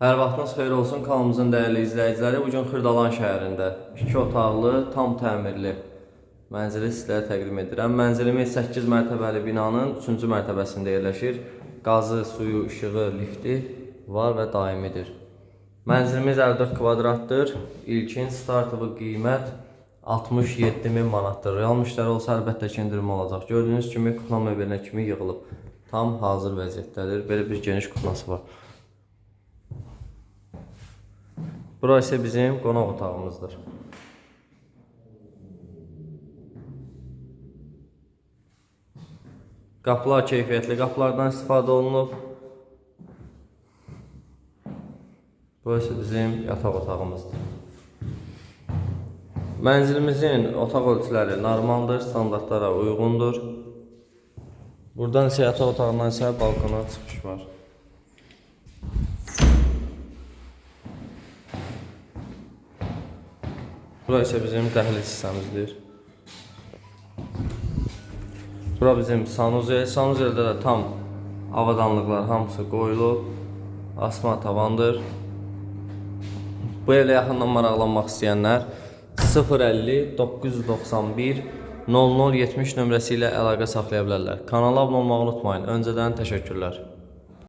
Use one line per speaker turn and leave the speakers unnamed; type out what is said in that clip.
Hər vaxtınız xeyir olsun kanalımızın dəyərli izləyiciləri. Bu gün Xırdalan şəhərində 2 otaqlı, tam təmirli mənzili sizlərə təqdim edirəm. Mənzilimiz 8 mərtəbəli binanın 3-cü mərtəbəsində yerləşir. Qazı, suyu, işığı, lifti var və daimidir. Mənzilimiz 54 kvadratdır. İlkin startovu qiymət 67 min manatdır. Real müştəri olsa əlbəttə ki indirim olacaq. Gördüyünüz kimi kukla mebelinə kimi yığılıb. Tam hazır vəziyyətdədir. Belə bir geniş kuklası var. Bura isə bizim qonaq otağımızdır. Qapılar keyfiyyətli qapılardan istifadə olunub. Bu isə bizim yataq otağımızdır. Mənzilimizin otaq ölçüləri normaldır, standartlara uyğundur. Buradan isə yataq otağından isə balkona çıxış var. Bura isə bizim dəhliz hissəmizdir. Bura bizim sanuzel. Sanuzeldə də tam avadanlıqlar hamısı qoyulub. Asma tavandır. Bu evlə yaxından maraqlanmaq istəyənlər 050 991 0070 nömrəsi ilə əlaqə saxlaya bilərlər. Kanala abunə olmağı unutmayın. Öncədən təşəkkürlər.